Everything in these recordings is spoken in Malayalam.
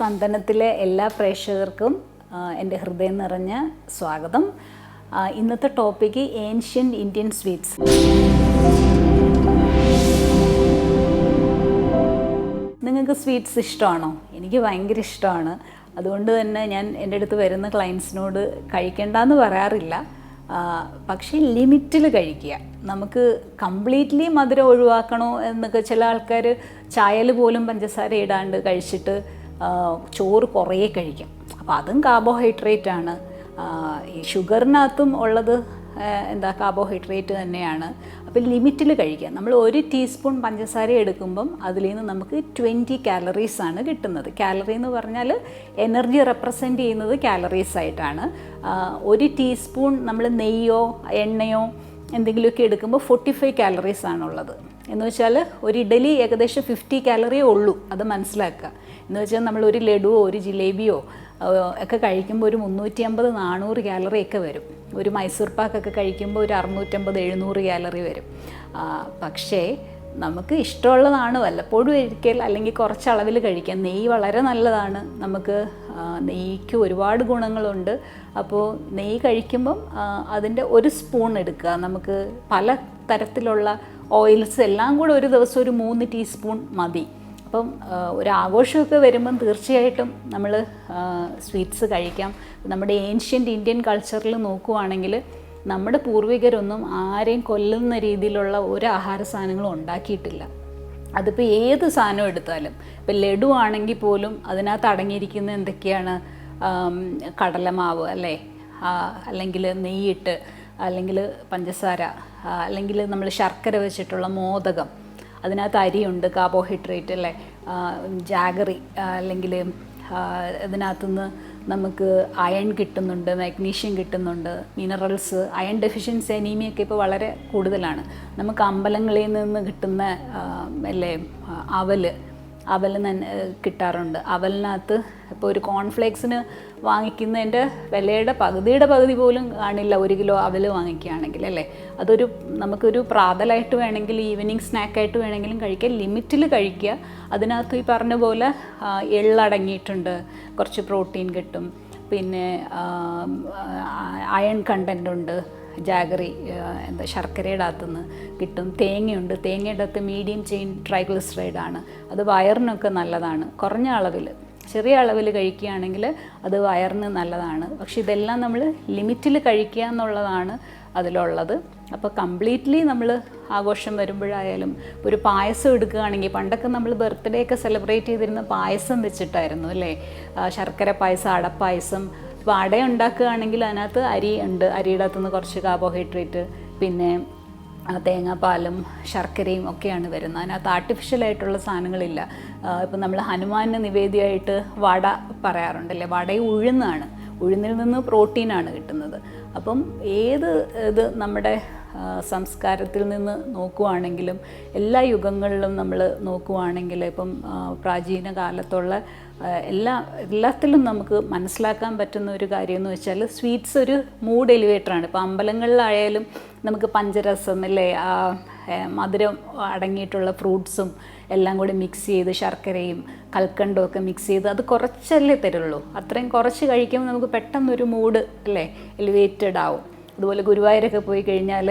സ്പന്ദനത്തിലെ എല്ലാ പ്രേക്ഷകർക്കും എന്റെ ഹൃദയം നിറഞ്ഞ സ്വാഗതം. ഇന്നത്തെ ടോപ്പിക്ക് ഏൻഷ്യൻ ഇന്ത്യൻ സ്വീറ്റ്സ് നിങ്ങൾക്ക് സ്വീറ്റ്സ് ഇഷ്ടമാണോ? എനിക്ക് ഭയങ്കര ഇഷ്ടമാണ്. അതുകൊണ്ട് തന്നെ ഞാൻ എന്റെ അടുത്ത് വരുന്ന ക്ലയൻസിനോട് കഴിക്കേണ്ടെന്ന് പറയാറില്ല. പക്ഷേ ലിമിറ്റിൽ കഴിക്കുക. നമുക്ക് കംപ്ലീറ്റ്ലി മധുരം ഒഴിവാക്കണോ എന്നൊക്കെ ചില ആൾക്കാർ ചായൽ പോലും പഞ്ചസാര ഇടാണ്ട് കഴിച്ചിട്ട് ചോറ് കുറേ കഴിക്കും. അപ്പോൾ അതും കാർബോഹൈഡ്രേറ്റ് ആണ്. ഈ ഷുഗറിനകത്തും ഉള്ളത് എന്താ കാർബോഹൈഡ്രേറ്റ് തന്നെയാണ്. അപ്പോൾ ലിമിറ്റിൽ കഴിക്കുക നമ്മൾ ഒരു ടീസ്പൂൺ പഞ്ചസാര എടുക്കുമ്പം അതിൽ നിന്ന് നമുക്ക് ട്വന്റി കാലറീസ് ആണ് കിട്ടുന്നത്. കാലറി എന്ന് പറഞ്ഞാൽ എനർജി റെപ്രസെന്റ് ചെയ്യുന്നത് കാലറീസ് ആയിട്ടാണ്. ഒരു ടീസ്പൂൺ നമ്മൾ നെയ്യോ എണ്ണയോ എന്തെങ്കിലുമൊക്കെ എടുക്കുമ്പോൾ ഫോർട്ടി ഫൈവ് കാലറീസ് ആണുള്ളത്. എന്ന് വെച്ചാൽ ഒരു ഇഡലി ഏകദേശം ഫിഫ്റ്റി കാലറിയേ ഉള്ളൂ. അത് മനസ്സിലാക്കുക. എന്ന് വെച്ചാൽ നമ്മൾ ഒരു ലഡുവോ ഒരു ജിലേബിയോ ഒക്കെ കഴിക്കുമ്പോൾ ഒരു മുന്നൂറ്റി അമ്പത് നാനൂറ് കാലറി ഒക്കെ വരും. ഒരു മൈസൂർ പാക്കൊക്കെ കഴിക്കുമ്പോൾ ഒരു അറുന്നൂറ്റമ്പത് എഴുന്നൂറ് കാലറി വരും. പക്ഷേ നമുക്ക് ഇഷ്ടമുള്ളതാണ് വല്ലപ്പോഴും ഒരിക്കൽ അല്ലെങ്കിൽ കുറച്ച് അളവിൽ കഴിക്കാം. നെയ്യ് വളരെ നല്ലതാണ്. നമുക്ക് നെയ്യ്ക്ക് ഒരുപാട് ഗുണങ്ങളുണ്ട്. അപ്പോൾ നെയ്യ് കഴിക്കുമ്പം അതിന്റെ ഒരു സ്പൂൺ എടുക്കുക. നമുക്ക് പല തരത്തിലുള്ള ഓയിൽസ് എല്ലാം കൂടെ ഒരു ദിവസം ഒരു മൂന്ന് ടീസ്പൂൺ മതി. അപ്പം ഒരു ആഘോഷമൊക്കെ വരുമ്പം തീർച്ചയായിട്ടും നമ്മൾ സ്വീറ്റ്സ് കഴിക്കാം. നമ്മുടെ ഏൻഷ്യന്റ് ഇന്ത്യൻ കൾച്ചറിൽ നോക്കുവാണെങ്കിൽ നമ്മുടെ പൂർവികരൊന്നും ആരെയും കൊല്ലുന്ന രീതിയിലുള്ള ഒരു ആഹാര സാധനങ്ങളും ഉണ്ടാക്കിയിട്ടില്ല. അതിപ്പോൾ ഏത് സാധനം എടുത്താലും ഇപ്പം ലഡു ആണെങ്കിൽ പോലും അതിനകത്ത് അടങ്ങിയിരിക്കുന്ന എന്തൊക്കെയാണ് കടലമാവ് അല്ലേ? അല്ലെങ്കിൽ നെയ്യിട്ട് അല്ലെങ്കിൽ പഞ്ചസാര അല്ലെങ്കിൽ നമ്മൾ ശർക്കര വെച്ചിട്ടുള്ള മോദകം അതിനകത്ത് അരിയുണ്ട് കാർബോഹൈഡ്രേറ്റ് അല്ലേ? ജാഗറി അല്ലെങ്കിൽ ഇതിനകത്തുനിന്ന് നമുക്ക് അയൺ കിട്ടുന്നുണ്ട് മാഗ്നീഷ്യം കിട്ടുന്നുണ്ട് മിനറൽസ് അയൺ ഡെഫിഷ്യൻസി അനീമിയൊക്കെ ഇപ്പോൾ വളരെ കൂടുതലാണ്. നമുക്ക് അമ്പലങ്ങളിൽ നിന്ന് കിട്ടുന്ന അല്ലേ അവൽ അവൽ കിട്ടാറുണ്ട്. അവലിനകത്ത് ഇപ്പോൾ ഒരു കോൺഫ്ലേക്സിന് വാങ്ങിക്കുന്നതിന്റെ വിലയുടെ പകുതിയുടെ പകുതി പോലും കാണില്ല ഒരു കിലോ അവൽ വാങ്ങിക്കുകയാണെങ്കിൽ അല്ലേ? അതൊരു നമുക്കൊരു പ്രാതലായിട്ട് വേണമെങ്കിൽ ഈവനിങ് സ്നാക്കായിട്ട് വേണമെങ്കിലും കഴിക്കുക ലിമിറ്റിൽ കഴിക്കുക. അതിനകത്ത് ഈ പറഞ്ഞ പോലെ എള്ളടങ്ങിയിട്ടുണ്ട്. കുറച്ച് പ്രോട്ടീൻ കിട്ടും. പിന്നെ അയൺ കണ്ടന്റ് ഉണ്ട്. ജാഗറി എന്താ ശർക്കരയുടെ അകത്തുനിന്ന് കിട്ടും. തേങ്ങയുണ്ട്. തേങ്ങയുടെ അകത്ത് മീഡിയം ചെയിൻ ട്രൈഗ്ലിസറൈഡാണ് അത് വയറിനൊക്കെ നല്ലതാണ്. കുറഞ്ഞ അളവിൽ. ചെറിയ അളവിൽ കഴിക്കുകയാണെങ്കിൽ അത് വയറിന് നല്ലതാണ്. പക്ഷെ ഇതെല്ലാം നമ്മൾ ലിമിറ്റിൽ കഴിക്കുക എന്നുള്ളതാണ് അതിലുള്ളത്. അപ്പോൾ കംപ്ലീറ്റ്ലി നമ്മൾ ആഘോഷം വരുമ്പോഴായാലും ഒരു പായസം എടുക്കുകയാണെങ്കിൽ പണ്ടൊക്കെ നമ്മൾ ബർത്ത്ഡേ ഒക്കെ സെലിബ്രേറ്റ് ചെയ്തിരുന്ന പായസം വെച്ചിട്ടായിരുന്നു അല്ലേ? ശർക്കര പായസം അടപ്പായസം അട ഉണ്ടാക്കുകയാണെങ്കിൽ അതിനകത്ത് അരി ഉണ്ട്. അരിയുടെ അകത്തുനിന്ന് കുറച്ച് കാർബോഹൈഡ്രേറ്റ് പിന്നെ തേങ്ങാപ്പാലും ശർക്കരയും ഒക്കെയാണ് വരുന്നത്. അതിനകത്ത് ആർട്ടിഫിഷ്യൽ ആയിട്ടുള്ള സാധനങ്ങളില്ല. ഇപ്പം നമ്മൾ ഹനുമാന് നിവേദ്യമായിട്ട് വട പറയാറുണ്ടല്ലേ? വട ഉഴുന്നാണ്. ഉഴുന്നിൽ നിന്ന് പ്രോട്ടീനാണ് കിട്ടുന്നത്. അപ്പം ഏത് ഇത് നമ്മുടെ സംസ്കാരത്തിൽ നിന്ന് നോക്കുവാണെങ്കിലും എല്ലാ യുഗങ്ങളിലും നമ്മൾ നോക്കുവാണെങ്കിൽ ഇപ്പം പ്രാചീന കാലത്തുള്ള എല്ലാ എല്ലാത്തിലും നമുക്ക് മനസ്സിലാക്കാൻ പറ്റുന്ന ഒരു കാര്യം എന്ന് വെച്ചാൽ സ്വീറ്റ്സ് ഒരു മൂഡ് എലിവേറ്ററാണ് ഇപ്പോൾ അമ്പലങ്ങളിലായാലും നമുക്ക് പഞ്ചരസം അല്ലേ മധുരം അടങ്ങിയിട്ടുള്ള ഫ്രൂട്ട്സും എല്ലാം കൂടി മിക്സ് ചെയ്ത് ശർക്കരയും കൽക്കണ്ടവും ഒക്കെ മിക്സ് ചെയ്ത് അത് കുറച്ചല്ലേ തരുള്ളൂ. അത്രയും കുറച്ച് കഴിക്കുമ്പോൾ നമുക്ക് പെട്ടെന്നൊരു മൂഡ് അല്ലേ എലിവേറ്റഡ് ആവും. അതുപോലെ ഗുരുവായൂരൊക്കെ പോയി കഴിഞ്ഞാൽ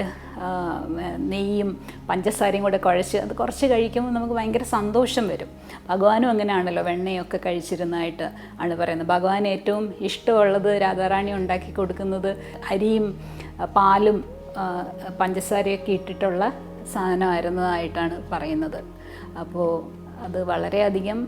നെയ്യും പഞ്ചസാരയും കൂടെ കുഴച്ച് അത് കുറച്ച് കഴിക്കുമ്പോൾ നമുക്ക് ഭയങ്കര സന്തോഷം വരും. ഭഗവാനും അങ്ങനെയാണല്ലോ വെണ്ണയൊക്കെ കഴിച്ചിരുന്നതായിട്ട് ആണ് പറയുന്നത്. ഭഗവാൻ ഏറ്റവും ഇഷ്ടമുള്ളത് രാധാറാണി ഉണ്ടാക്കി കൊടുക്കുന്നത് അരിയും പാലും പഞ്ചസാരയൊക്കെ ഇട്ടിട്ടുള്ള സാധനമായിരുന്നതായിട്ടാണ് പറയുന്നത്. അപ്പോൾ അത് വളരെയധികം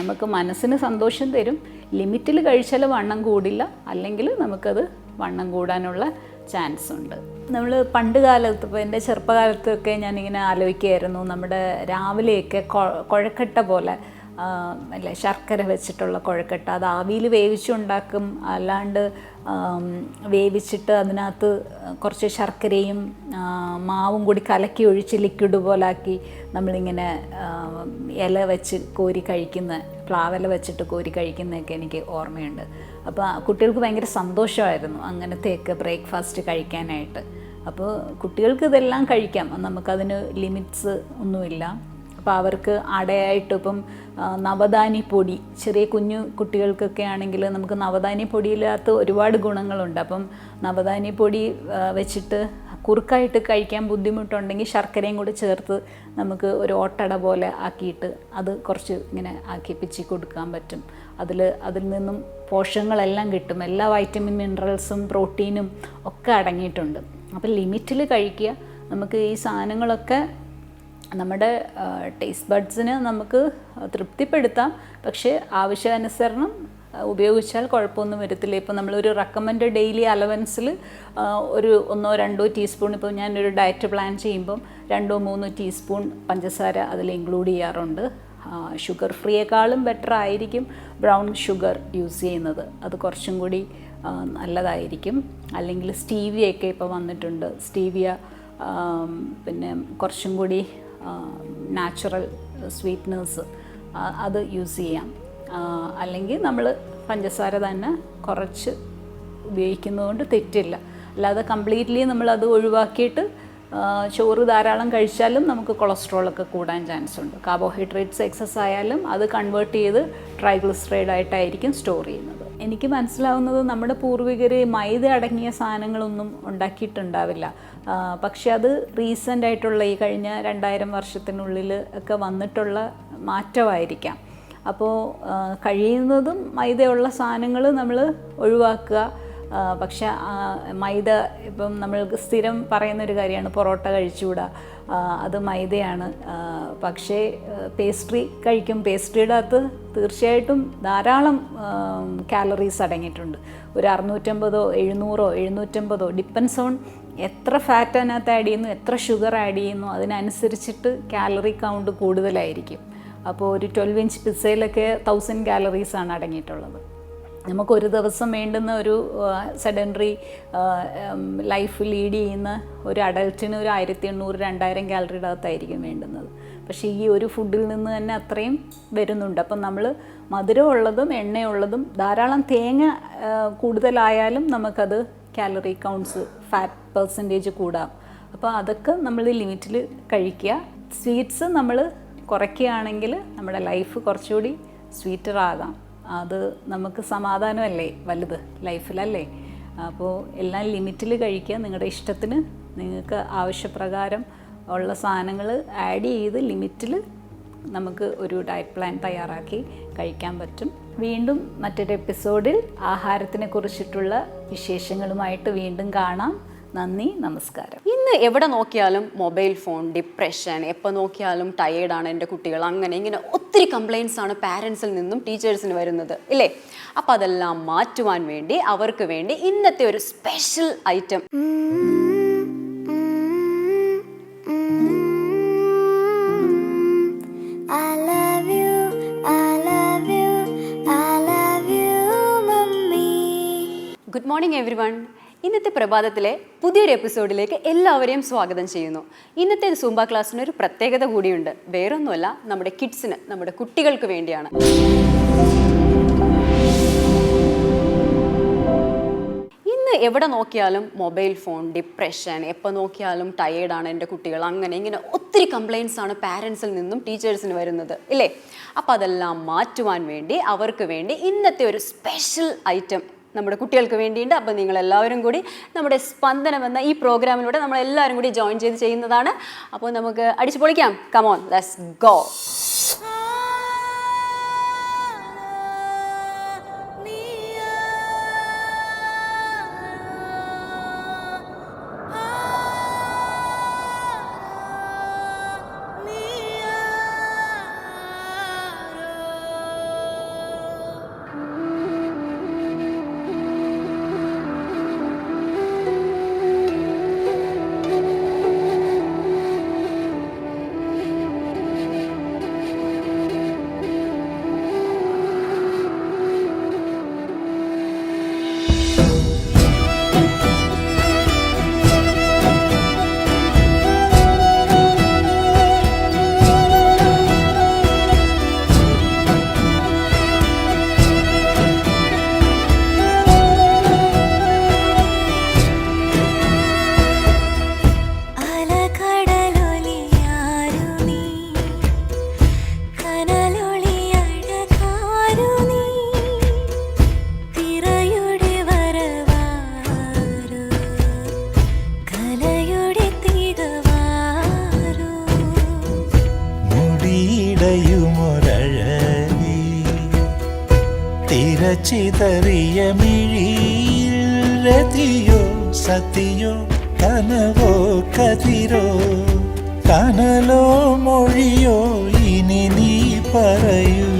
നമുക്ക് മനസ്സിന് സന്തോഷം തരും. ലിമിറ്റിൽ കഴിച്ചാൽ വണ്ണം കൂടില്ല. അല്ലെങ്കിൽ നമുക്കത് വണ്ണം കൂടാനുള്ള ചാൻസ് ഉണ്ട്. നമ്മൾ പണ്ട് കാലത്ത് ഇപ്പോൾ എന്റെ ചെറുപ്പകാലത്തൊക്കെ ഞാനിങ്ങനെ ആലോചിക്കുകയായിരുന്നു. നമ്മുടെ രാവിലെയൊക്കെ കൊഴക്കട്ട പോലെ അല്ലേ ശർക്കര വെച്ചിട്ടുള്ള കുഴക്കട്ട അത് ആവിയിൽ വേവിച്ചുണ്ടാക്കും. അല്ലാണ്ട് വേവിച്ചിട്ട് അതിനകത്ത് കുറച്ച് ശർക്കരയും മാവും കൂടി കലക്കി ഒഴിച്ച് ലിക്വിഡ് പോലാക്കി നമ്മളിങ്ങനെ ഇല വെച്ച് കോരി കഴിക്കുന്ന പ്ലാവില വെച്ചിട്ട് കോരി കഴിക്കുന്നതൊക്കെ എനിക്ക് ഓർമ്മയുണ്ട്. അപ്പോൾ കുട്ടികൾക്ക് ഭയങ്കര സന്തോഷമായിരുന്നു അങ്ങനത്തെയൊക്കെ ബ്രേക്ക്ഫാസ്റ്റ് കഴിക്കാനായിട്ട്. അപ്പോൾ കുട്ടികൾക്ക് ഇതെല്ലാം കഴിക്കാം. നമുക്കതിന് ലിമിറ്റ്സ് ഒന്നുമില്ല. അപ്പോൾ അവർക്ക് അടയായിട്ട് ഇപ്പം നവധാനി പൊടി ചെറിയ കുഞ്ഞു കുട്ടികൾക്കൊക്കെ ആണെങ്കിൽ നമുക്ക് നവധാനി പൊടിയില്ലാത്ത ഒരുപാട് ഗുണങ്ങളുണ്ട്. അപ്പം നവധാനി പൊടി വെച്ചിട്ട് കുറുക്കായിട്ട് കഴിക്കാൻ ബുദ്ധിമുട്ടുണ്ടെങ്കിൽ ശർക്കരയും കൂടി ചേർത്ത് നമുക്ക് ഒരു ഓട്ടട പോലെ ആക്കിയിട്ട് അത് കുറച്ച് ഇങ്ങനെ ആക്കി പിച്ചി കൊടുക്കാൻ പറ്റും. അതിൽ അതിൽ നിന്നും പോഷകങ്ങളെല്ലാം കിട്ടും. എല്ലാ വൈറ്റമിൻ മിനറൽസും പ്രോട്ടീനും ഒക്കെ അടങ്ങിയിട്ടുണ്ട്. അപ്പോൾ ലിമിറ്റിൽ കഴിക്കുക. നമുക്ക് ഈ സാധനങ്ങളൊക്കെ നമ്മുടെ ടേസ്റ്റ് ബഡ്സിന് നമുക്ക് തൃപ്തിപ്പെടുത്താം. പക്ഷേ ആവശ്യാനുസരണം ഉപയോഗിച്ചാൽ കുഴപ്പമൊന്നും വരത്തില്ല. ഇപ്പോൾ നമ്മളൊരു റെക്കമെൻഡ് ഡെയിലി അലവൻസിൽ ഒരു ഒന്നോ രണ്ടോ ടീസ്പൂൺ ഇപ്പോൾ ഞാനൊരു ഡയറ്റ് പ്ലാൻ ചെയ്യുമ്പം രണ്ടോ മൂന്നോ ടീസ്പൂൺ പഞ്ചസാര അതിൽ ഇൻക്ലൂഡ് ചെയ്യാറുണ്ട്. ഷുഗർ ഫ്രീയേക്കാളും ബെറ്റർ ആയിരിക്കും ബ്രൗൺ ഷുഗർ യൂസ് ചെയ്യുന്നത്. അത് കുറച്ചും കൂടി നല്ലതായിരിക്കും. അല്ലെങ്കിൽ സ്റ്റീവിയൊക്കെ ഇപ്പോൾ വന്നിട്ടുണ്ട്. സ്റ്റീവിയ പിന്നെ കുറച്ചും കൂടി നാച്ചുറൽ സ്വീറ്റ്നേഴ്സ് അത് യൂസ് ചെയ്യാം. അല്ലെങ്കിൽ നമ്മൾ പഞ്ചസാര തന്നെ കുറച്ച് ഉപയോഗിക്കുന്നതുകൊണ്ട് തെറ്റില്ല. അല്ലാതെ കംപ്ലീറ്റ്ലി നമ്മളത് ഒഴിവാക്കിയിട്ട് ചോറ് ധാരാളം കഴിച്ചാലും നമുക്ക് കൊളസ്ട്രോളൊക്കെ കൂടാൻ ചാൻസ് ഉണ്ട്. കാർബോഹൈഡ്രേറ്റ്സ് എക്സസ് ആയാലും അത് കൺവേർട്ട് ചെയ്ത് ട്രൈഗ്ലിസറൈഡ് സ്റ്റോർ ചെയ്യുന്നത്. എനിക്ക് മനസ്സിലാവുന്നത് നമ്മുടെ പൂർവികർ മൈദ അടങ്ങിയ സാധനങ്ങളൊന്നും ഉണ്ടാക്കിയിട്ടുണ്ടാവില്ല. പക്ഷെ അത് റീസെന്റ് ആയിട്ടുള്ള ഈ കഴിഞ്ഞ രണ്ടായിരം വർഷത്തിനുള്ളിൽ ഒക്കെ വന്നിട്ടുള്ള മാറ്റമായിരിക്കാം. അപ്പോൾ കഴിയുന്നതും മൈദയുള്ള സാധനങ്ങൾ നമ്മൾ ഒഴിവാക്കുക പക്ഷെ മൈദ ഇപ്പം നമ്മൾ സ്ഥിരം പറയുന്ന ഒരു കാര്യമാണ് പൊറോട്ട കഴിച്ചുകൂടാ. അത് മൈദയാണ്. പക്ഷേ പേസ്ട്രി കഴിക്കും. പേസ്ട്രിയുടെ അകത്ത് തീർച്ചയായിട്ടും ധാരാളം കാലറീസ് അടങ്ങിയിട്ടുണ്ട്. ഒരു അറുന്നൂറ്റമ്പതോ എഴുന്നൂറോ എഴുന്നൂറ്റമ്പതോ ഡിപ്പെൻസ് ഓൺ എത്ര ഫാറ്റ് അതിനകത്ത് ആഡ് ചെയ്യുന്നു എത്ര ഷുഗർ ആഡ് ചെയ്യുന്നു അതിനനുസരിച്ചിട്ട് കാലറി കൗണ്ട് കൂടുതലായിരിക്കും. അപ്പോൾ ഒരു ട്വൽവ് ഇഞ്ച് പിസയിലൊക്കെ തൗസൻഡ് കാലറീസാണ് അടങ്ങിയിട്ടുള്ളത്. നമുക്ക് ഒരു ദിവസം വേണ്ടുന്ന ഒരു സെഡൻഡറി ലൈഫ് ലീഡ് ചെയ്യുന്ന ഒരു അഡൾട്ടിന് ഒരു ആയിരത്തി എണ്ണൂറ് രണ്ടായിരം കാലറിയുടെ അകത്തായിരിക്കും വേണ്ടുന്നത്. പക്ഷേ ഈ ഒരു ഫുഡിൽ നിന്ന് തന്നെ അത്രയും വരുന്നുണ്ട്. അപ്പം നമ്മൾ മധുരമുള്ളതും എണ്ണയുള്ളതും ധാരാളം തേങ്ങ കൂടുതലായാലും നമുക്കത് കാലറി കൗണ്ട്സ് ഫാറ്റ് പെർസെന്റേജ് കൂടാം. അപ്പോൾ അതൊക്കെ നമ്മൾ ലിമിറ്റിൽ കഴിക്കുക. സ്വീറ്റ്സ് നമ്മൾ കുറയ്ക്കുകയാണെങ്കിൽ നമ്മുടെ ലൈഫ് കുറച്ചുകൂടി സ്വീറ്റർ ആകാം. അത് നമുക്ക് സമാധാനമല്ലേ? വലുത് ലൈഫിലല്ലേ? അപ്പോൾ എല്ലാം ലിമിറ്റിൽ കഴിക്കുക. നിങ്ങളുടെ ഇഷ്ടത്തിന് നിങ്ങൾക്ക് ആവശ്യപ്രകാരം ഉള്ള സാധനങ്ങൾ ആഡ് ചെയ്ത് ലിമിറ്റിൽ നമുക്ക് ഒരു ഡയറ്റ് പ്ലാൻ തയ്യാറാക്കി കഴിക്കാൻ പറ്റും. വീണ്ടും മറ്റൊരു എപ്പിസോഡിൽ ആഹാരത്തിനെ കുറിച്ചിട്ടുള്ള വിശേഷങ്ങളുമായിട്ട് വീണ്ടും കാണാം. നന്ദി നമസ്കാരം. ഇന്ന് എവിടെ നോക്കിയാലും മൊബൈൽ ഫോൺ ഡിപ്രഷൻ എപ്പോൾ നോക്കിയാലും ടയേർഡാണ് എന്റെ കുട്ടികൾ അങ്ങനെ ഇങ്ങനെ ഒത്തിരി കംപ്ലയിൻസ് ആണ് പാരൻസിൽ നിന്നും ടീച്ചേഴ്സിന് വരുന്നത് ഇല്ലേ? അപ്പം അതെല്ലാം മാറ്റുവാൻ വേണ്ടി അവർക്ക് വേണ്ടി ഇന്നത്തെ ഒരു special item. Good morning everyone ഇന്നത്തെ പ്രഭാതത്തിലെ പുതിയൊരു എപ്പിസോഡിലേക്ക് എല്ലാവരെയും സ്വാഗതം ചെയ്യുന്നു. ഇന്നത്തെ സൂംബ ക്ലാസ്സിന് ഒരു പ്രത്യേകത കൂടിയുണ്ട്. വേറൊന്നുമല്ല നമ്മുടെ കിഡ്സിന് നമ്മുടെ കുട്ടികൾക്ക് വേണ്ടിയാണ്. ഇന്ന് എവിടെ നോക്കിയാലും മൊബൈൽ ഫോൺ ഡിപ്രഷൻ എപ്പോൾ നോക്കിയാലും ടയേർഡാണ് എന്റെ കുട്ടികൾ അങ്ങനെ ഇങ്ങനെ ഒത്തിരി കംപ്ലയിൻസ് ആണ് പാരൻസിൽ നിന്നും ടീച്ചേഴ്സിന് വരുന്നത് ഇല്ലേ? അപ്പോൾ അതെല്ലാം മാറ്റുവാൻ വേണ്ടി അവർക്ക് വേണ്ടി ഇന്നത്തെ ഒരു സ്പെഷ്യൽ ഐറ്റം നമ്മുടെ കുട്ടികൾക്ക് വേണ്ടിയിട്ട് അപ്പോൾ നിങ്ങൾ എല്ലാവരും കൂടി നമ്മുടെ സ്പന്ദനം എന്ന ഈ പ്രോഗ്രാമിലൂടെ നമ്മളെല്ലാവരും കൂടി ജോയിൻ ചെയ്ത് ചെയ്യുന്നതാണ്. അപ്പോൾ നമുക്ക് അടിച്ചു പൊളിക്കാം കമോൺ ലെറ്റ്സ് ഗോ തിരച്ചിതറിയ മിഴിയിൽ രതിയോ സതിയോ കനവോ കതിരോ കനലോ മൊഴിയോ ഇനി നീ പറയൂ.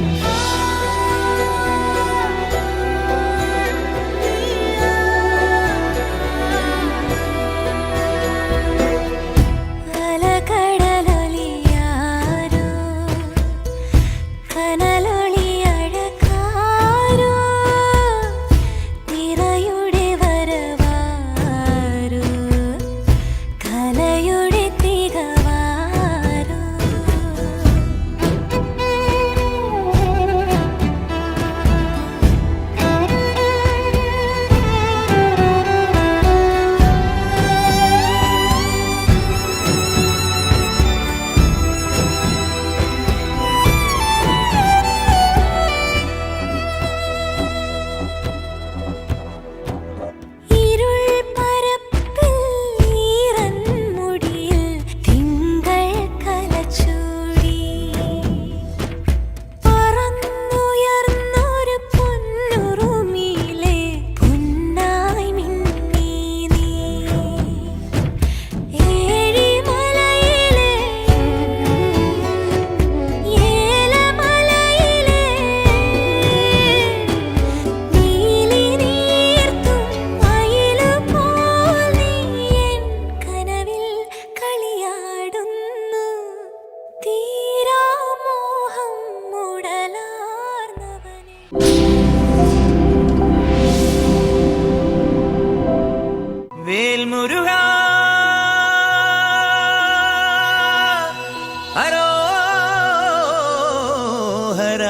ഹര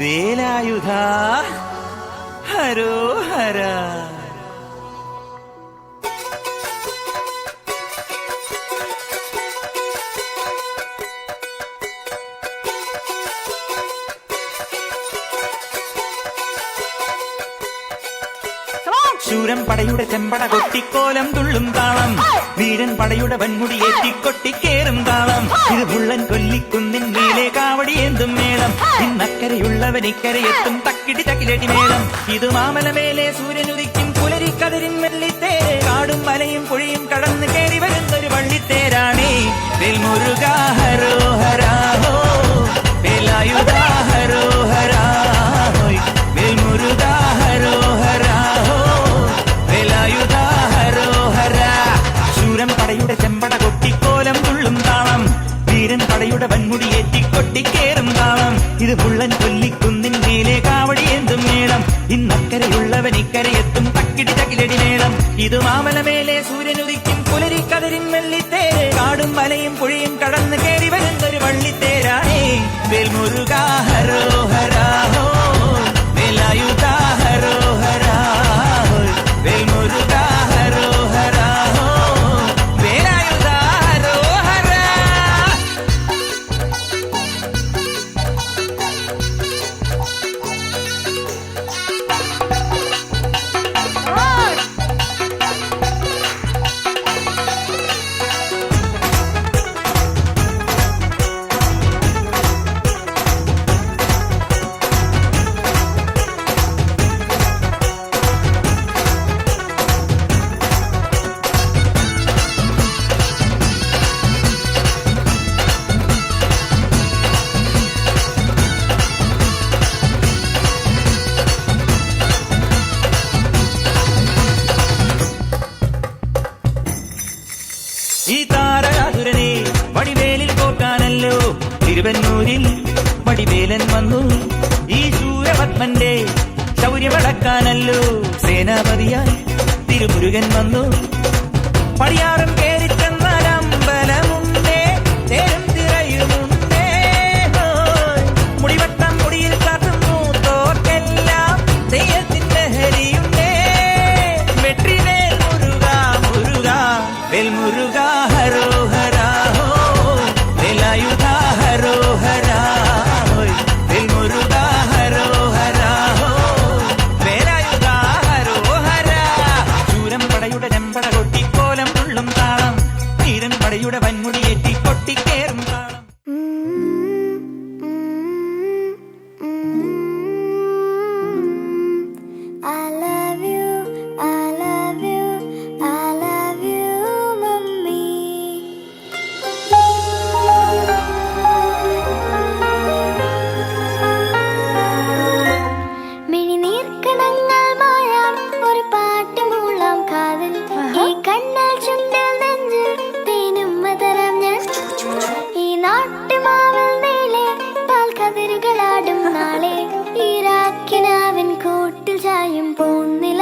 വേലായുധ ഹരോ ശൂരൻ പടയുടെ ചെമ്പട കൊട്ടിക്കോലം തുള്ളും താളം. വീരൻ പടയുടെ വൻമുടി ഏറ്റിക്കൊട്ടിക്കേറും താളം. ഇത് പുള്ളൻ കൊല്ലിക്കുന്നിൻ നീലെ കാവടി എന്തും മേളം. ഇന്നക്കരയുള്ളവൻ ഇക്കരയെത്തും തക്കിടി തക്കിലടി മേളം. ഇത് മാമലമേലെ സൂര്യനുദിക്കും പുലരിക്കതിരിൻ മെല്ലിത്തേ കാടും മലയും പുഴയും കടന്ന് കയറി വരുന്നൊരു വള്ളിത്തേരാണേ ഇത് പുള്ളൻ കൊല്ലിക്കുന്നിൻ മേലെ കാവടി എന്തും മേളം ഇന്നക്കരയുള്ളവൻ ഇക്കരയെത്തും തക്കിടി തകിലടി മേളം ഇത് മാമലമേലെ സൂര്യനുദിക്കും പുലരിക്കതിരിൻ വെള്ളിത്തേര്. കാടും വലയും പുഴയും കടന്ന് കയറി വരുന്നൊരു വള്ളിത്തേരാണേ വേൽമുരുക തിരുവന്നൂരിൽ മടിവേലൻ വന്നു. ഈ ശൂരപത്മന്റെ ശൗര്യമടക്കാനല്ലോ സേനാപതിയായി തിരുമുരുകൻ വന്നു. പടിയാറും കേറിച്ചെന്നാൽ തൊട്ടിൽ ചായും പോന്നില്ല.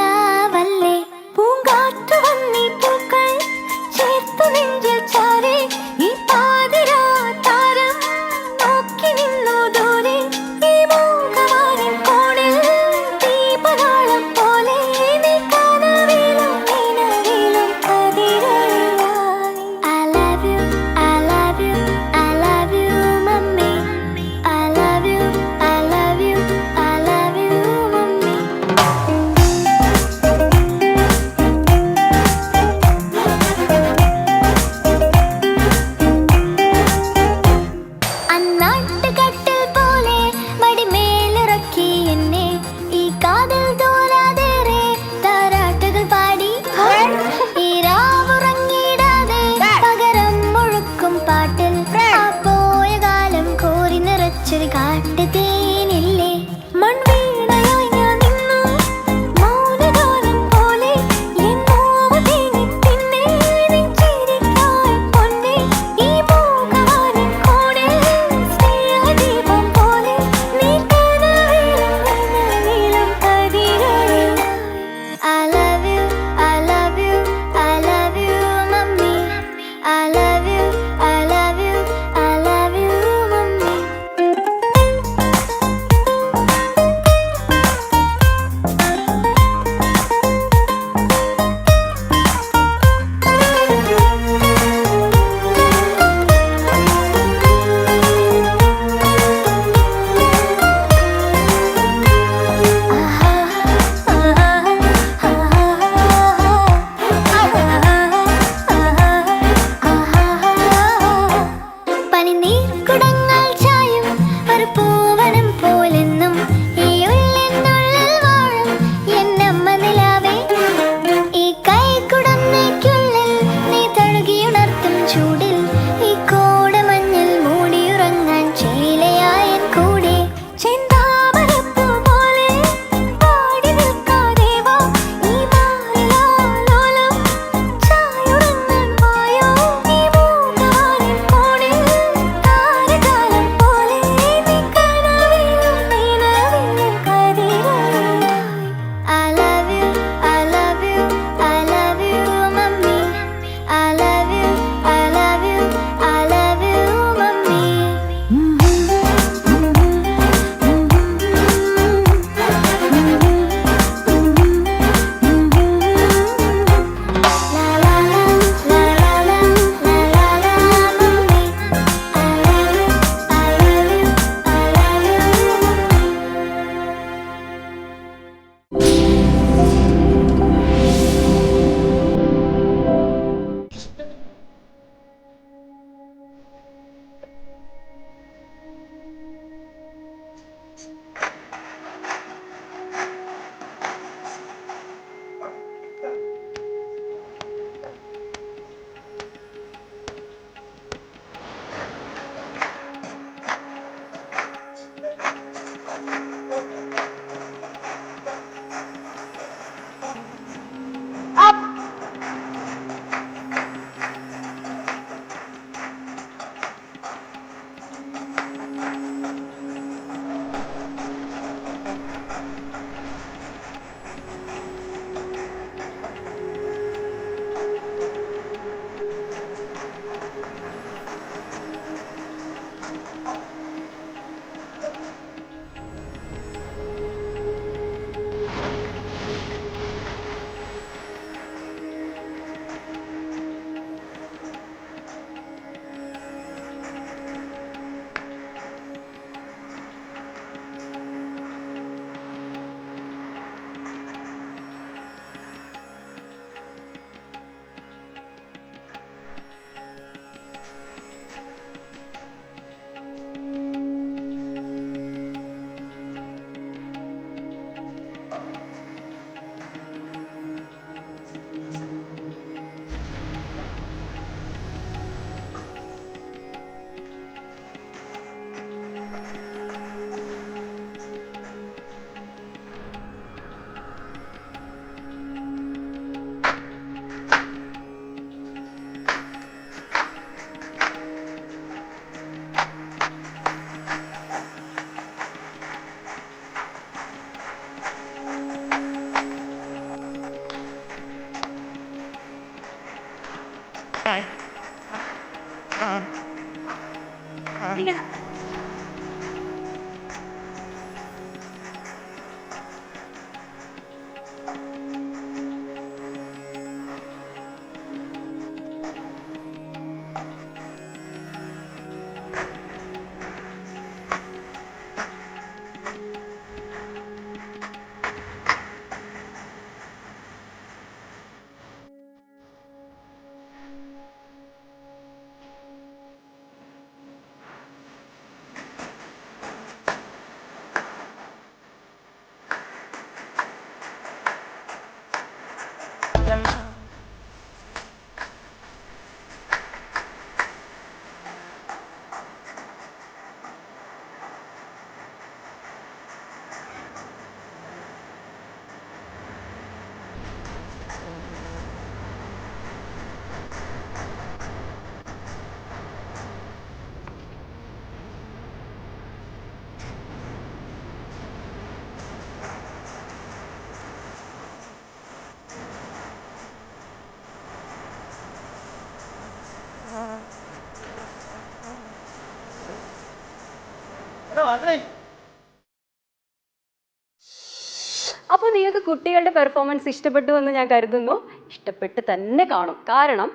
അപ്പോൾ നിങ്ങൾക്ക് കുട്ടികളുടെ പെർഫോമൻസ് ഇഷ്ടപ്പെട്ടു എന്ന് ഞാൻ കരുതുന്നു. ഇഷ്ടപ്പെട്ട് തന്നെ കാണും. കാരണം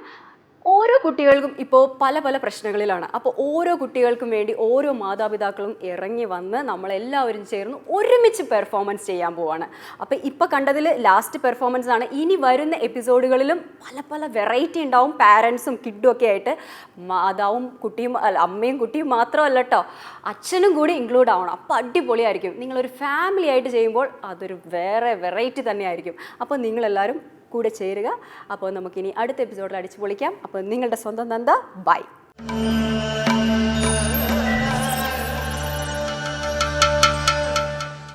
ഓരോ കുട്ടികൾക്കും ഇപ്പോൾ പല പല പ്രശ്നങ്ങളിലാണ്. അപ്പോൾ ഓരോ കുട്ടികൾക്കും വേണ്ടി ഓരോ മാതാപിതാക്കളും ഇറങ്ങി വന്ന് നമ്മളെല്ലാവരും ചേർന്ന് ഒരുമിച്ച് പെർഫോമൻസ് ചെയ്യാൻ പോവാണ്. അപ്പോൾ ഇപ്പോൾ കണ്ടതിൽ ലാസ്റ്റ് പെർഫോമൻസ് ആണ്. ഇനി വരുന്ന എപ്പിസോഡുകളിലും പല പല വെറൈറ്റി ഉണ്ടാവും. പാരൻസും കിഡും ഒക്കെ ആയിട്ട് മാതാവും കുട്ടിയും അമ്മയും കുട്ടിയും മാത്രമല്ല കേട്ടോ അച്ഛനും കൂടി ഇൻക്ലൂഡ് ആവണം. അപ്പോൾ അടിപൊളിയായിരിക്കും. നിങ്ങളൊരു ഫാമിലി ആയിട്ട് ചെയ്യുമ്പോൾ അതൊരു വേറെ വെറൈറ്റി തന്നെയായിരിക്കും. അപ്പോൾ നിങ്ങളെല്ലാവരും കൂടെ ചേരുക. അപ്പോൾ നമുക്കിനി അടുത്ത എപ്പിസോഡിൽ അടിച്ചു പൊളിക്കാം അപ്പോൾ നിങ്ങളുടെ സ്വന്തം നന്ദ. ബൈ